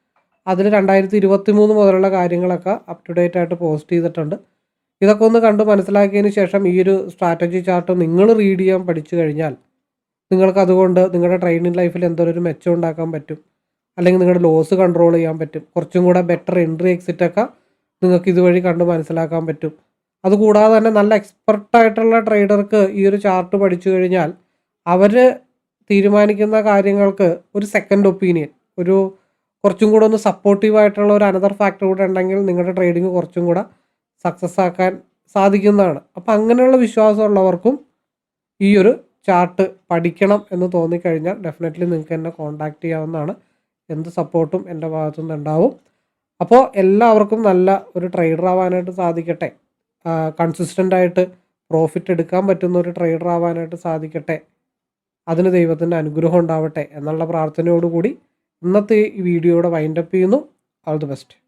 Speaker 1: അതിൽ രണ്ടായിരത്തി ഇരുപത്തി മൂന്ന് മുതലുള്ള കാര്യങ്ങളൊക്കെ അപ് ടു ഡേറ്റ് ആയിട്ട് പോസ്റ്റ് ചെയ്തിട്ടുണ്ട്. ഇതൊക്കെ ഒന്ന് കണ്ട് മനസ്സിലാക്കിയതിന് ശേഷം ഈ ഒരു സ്ട്രാറ്റജി ചാർട്ട് നിങ്ങൾ റീഡ് ചെയ്യാൻ പഠിച്ചു കഴിഞ്ഞാൽ നിങ്ങൾക്ക് അതുകൊണ്ട് നിങ്ങളുടെ ട്രെയിനിങ് ലൈഫിൽ എന്തൊരു ഒരു മെച്ചം ഉണ്ടാക്കാൻ പറ്റും. അല്ലെങ്കിൽ നിങ്ങളുടെ ലോസ് കൺട്രോൾ ചെയ്യാൻ പറ്റും. കുറച്ചും കൂടെ ബെറ്റർ എൻട്രി എക്സിറ്റ് ഒക്കെ നിങ്ങൾക്ക് ഇതുവഴി കണ്ട് മനസ്സിലാക്കാൻ പറ്റും. അതുകൂടാതെ തന്നെ നല്ല എക്സ്പെർട്ടായിട്ടുള്ള ട്രേഡർക്ക് ഈ ഒരു ചാർട്ട് പഠിച്ചു കഴിഞ്ഞാൽ അവർ തീരുമാനിക്കുന്ന കാര്യങ്ങൾക്ക് ഒരു സെക്കൻഡ് ഒപ്പീനിയൻ ഒരു കുറച്ചും കൂടെ ഒന്ന് സപ്പോർട്ടീവ് ആയിട്ടുള്ള ഒരു അനദർ ഫാക്ടർ കൂടെ ഉണ്ടെങ്കിൽ നിങ്ങളുടെ ട്രേഡിങ് കുറച്ചും കൂടെ സക്സസ് ആക്കാൻ സാധിക്കുന്നതാണ്. അപ്പോൾ അങ്ങനെയുള്ള വിശ്വാസമുള്ളവർക്കും ഈ ഒരു ചാർട്ട് പഠിക്കണം എന്ന് തോന്നിക്കഴിഞ്ഞാൽ ഡെഫിനറ്റ്ലി നിങ്ങൾക്ക് എന്നെ കോൺടാക്റ്റ് ചെയ്യാവുന്നതാണ്. എന്ത് സപ്പോർട്ടും എന്റെ ഭാഗത്തുനിന്ന് ഉണ്ടാവും അപ്പോൾ എല്ലാവർക്കും നല്ല ഒരു ട്രേഡർ ആവാനായിട്ട് സാധിക്കട്ടെ. കൺസിസ്റ്റന്റ് ആയിട്ട് പ്രോഫിറ്റ് എടുക്കാൻ പറ്റുന്ന ഒരു ട്രേഡർ ആവാനായിട്ട് സാധിക്കട്ടെ. അതിന് ദൈവത്തിന്റെ അനുഗ്രഹം ഉണ്ടാവട്ടെ എന്നുള്ള പ്രാർത്ഥനയോടുകൂടി ഇന്നത്തെ ഈ വീഡിയോയുടെ വൈൻഡപ്പ് ചെയ്യുന്നു. All the best